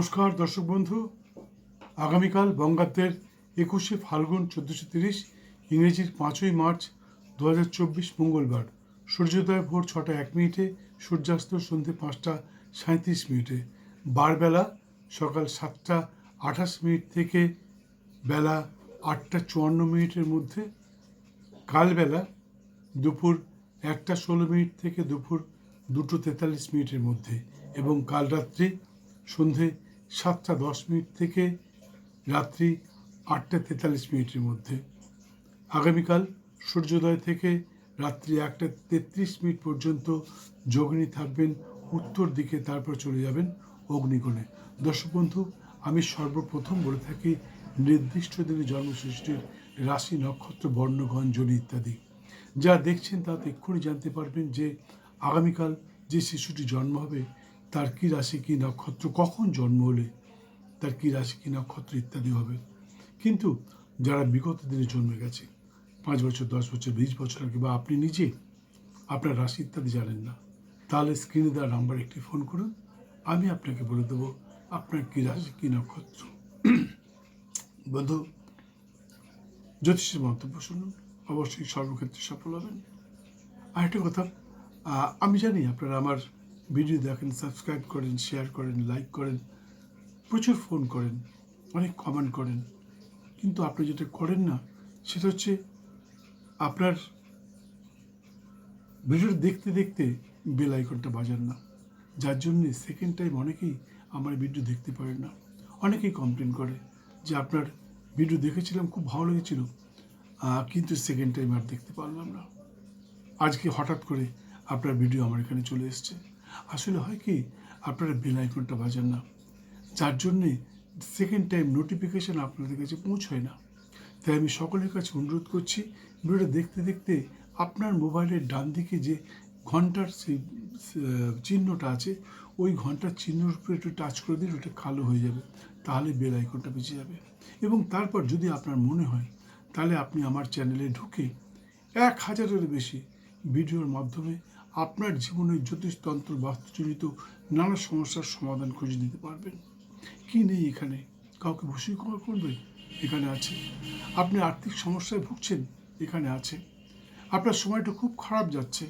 নমস্কার, দর্শক বন্ধু। আগামীকাল বঙ্গাব্দের একুশে ফাল্গুন চোদ্দোশো তিরিশ, ইংরেজির পাঁচই মার্চ দু হাজার চব্বিশ মঙ্গলবার। সূর্যোদয় ভোর ছটা এক মিনিটে, সূর্যাস্ত সন্ধ্যে পাঁচটা সাঁত্রিশ মিনিটে। বারবেলা সকাল সাতটা আঠাশ মিনিট থেকে বেলা আটটা চুয়ান্ন মিনিটের মধ্যে। কালবেলা দুপুর একটা ষোলো মিনিট থেকে দুপুর দুটো তেতাল্লিশ মিনিটের মধ্যে। এবং কাল রাত্রি সন্ধে সাতটা দশ মিনিট থেকে রাত্রি আটটা তেতাল্লিশ মিনিটের মধ্যে। আগামীকাল সূর্যোদয় থেকে রাত্রি একটা তেত্রিশ মিনিট পর্যন্ত যোগিনী থাকবেন, উত্তর দিকে তারপর চলে যাবেন অগ্নিকোণে। দর্শক বন্ধু, আমি সর্বপ্রথম বলে থাকি, নির্দিষ্ট দিনে জন্মসৃষ্টির রাশি, নক্ষত্র, বর্ণগণ, জনি ইত্যাদি। যা দেখছেন তাতে এক্ষুনি জানতে পারবেন যে আগামীকাল যে শিশুটি জন্ম হবে তার কী রাশি, কী নক্ষত্র, কখন জন্ম হলে তার কী রাশি, কী নক্ষত্র ইত্যাদি হবে। কিন্তু যারা বিগত দিনে জন্মে গেছে, পাঁচ বছর, দশ বছর, বিশ বছর আগে, বা আপনি নিজে আপনার রাশি ইত্যাদি জানেন না, তাহলে স্ক্রিনে দেওয়া নাম্বার একটি ফোন করুন, আমি আপনাকে বলে দেবো আপনার কী রাশি, কী নক্ষত্র। বন্ধু, জ্যোতিষের মন্তব্য শুনুন, অবশ্যই সর্বক্ষেত্রে সফল হবেন। আর আরেকটা কথা আমি জানি আপনারা আমার ভিডিও দেখেন সাবস্ক্রাইব করেন শেয়ার করেন লাইক করেন, প্রচুর ফোন করেন, অনেক কমেন্ট করেন। কিন্তু আপনি যেটা করেন না, সেটা হচ্ছে আপনার ভিডিও দেখতে দেখতে বেল আইকনটা বাজান না। যার জন্যে সেকেন্ড টাইম অনেকেই আমার ভিডিও দেখতে পারেন না। অনেকেই কমপ্লেন করে যে আপনার ভিডিও দেখেছিলাম, খুব ভালো লেগেছিল কিন্তু সেকেন্ড টাইম আর দেখতে পারলাম না। আজকে হঠাৎ করে আপনার ভিডিও আমার এখানে চলে এসছে। আসলে হয় কি, আপনারা বেল আইকনটা বাজান না। যার জন্যে সেকেন্ড টাইম নোটিফিকেশান আপনাদের কাছে পৌঁছয় না। তাই আমি সকলের কাছে অনুরোধ করছি, ভিডিওটা দেখতে দেখতে আপনার মোবাইলের ডান দিকে যে ঘণ্টার সেই চিহ্নটা আছে, ওই ঘণ্টার চিহ্নের উপরে একটু টাচ করে দিন ওটা কালো হয়ে যাবে। তাহলে বেল আইকনটা বেঁচে যাবে। এবং তারপর যদি আপনার মনে হয়, তাহলে আপনি আমার চ্যানেলে ঢুকে এক হাজারের বেশি ভিডিওর মাধ্যমে আপনার জীবনের জ্যোতিষতন্ত্র বাস্তুজনিত নানা সমস্যার সমাধান খুঁজে নিতে পারবেন। কি নেই এখানে? কাউকে বশীকরণ করবেন এখানে আছে। আপনি আর্থিক সমস্যায় ভুগছেন? এখানে আছে। আপনার সময়টা খুব খারাপ যাচ্ছে।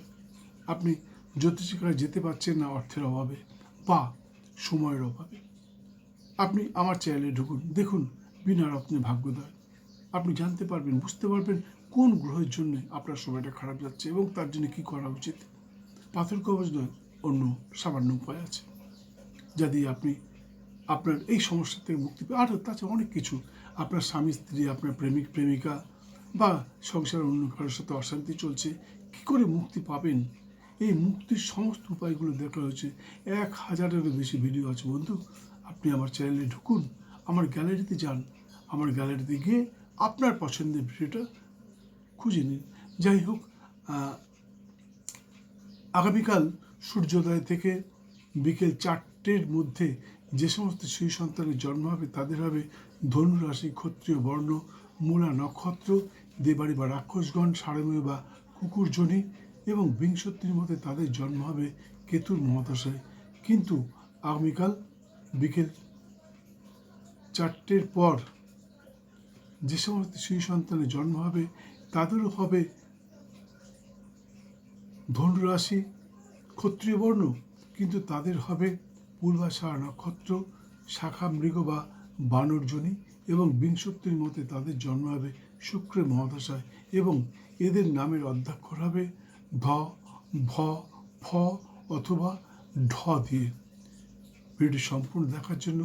আপনি জ্যোতিষিকায় যেতে পারছেন না অর্থের অভাবে বা সময়ের অভাবে। আপনি আমার চ্যানেলে ঢুকুন। দেখুন বিনা রত্নে ভাগ্যোদয় আপনি জানতে পারবেন, বুঝতে পারবেন কোন গ্রহের জন্য আপনার সময়টা খারাপ যাচ্ছে এবং তার জন্য কী করা উচিত। পাথর কবচ নয়, অন্য সামান্য উপায় আছে। যা দিয়ে আপনি আপনার এই সমস্যা থেকে মুক্তি পাবেন আর তাছাড়া অনেক কিছু। আপনার স্বামী, স্ত্রী, আপনার প্রেমিক, প্রেমিকা বা সংসার অন্য কারোর সাথে অশান্তি চলছে, কী করে মুক্তি পাবেন? এই মুক্তির সমস্ত উপায়গুলো দেখা হয়েছে। এক হাজারেরও বেশি ভিডিও আছে। বন্ধু, আপনি আমার চ্যানেলে ঢুকুন, আমার গ্যালারিতে যান, আমার গ্যালারিতে গিয়ে আপনার পছন্দের ভিডিওটা খুঁজে নিন। যাই হোক আগামীকাল সূর্যোদয় থেকে বিকেল চারটের মধ্যে যে সমস্ত শিশু সন্তানের জন্ম হবে, তাদের হবে ধনুরাশি, ক্ষত্রিয়, বর্ণ, মূলা নক্ষত্র, দেবাড়ি বা রাক্ষসগণ, সারমেয় বা কুকুরজনী এবং বিংশতির মধ্যে তাদের জন্ম হবে কেতুর মহাদশায়। কিন্তু আগামীকাল বিকেল চারটের পর যে সমস্ত শিশু সন্তানের জন্ম হবে, তাদেরও হবে ধনুরাশি ক্ষত্রিয় বর্ণ, কিন্তু তাদের হবে পূর্বাশা নক্ষত্র, শাখা মৃগ বা বানরজনী এবং বিংশক্তির মধ্যে তাদের জন্ম হবে শুক্রের মহাদশায় এবং এদের নামের অধ্যাক্ষর হবে ধ, ভ, ফ অথবা ঢ দিয়ে। ভিডিওটি সম্পূর্ণ দেখার জন্য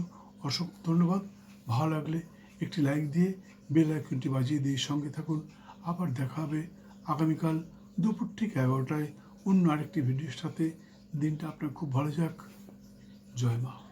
অসংখ্য ধন্যবাদ। ভালো লাগলে একটি লাইক দিয়ে বেল আইকনটি বাজিয়ে দিয়ে সঙ্গে থাকুন। আবার দেখা হবে আগামীকাল দুপুর ঠিক এগারোটায় অন্য আরেকটি ভিডিওর সাথে দিনটা আপনার খুব ভালো যাক। জয় মা।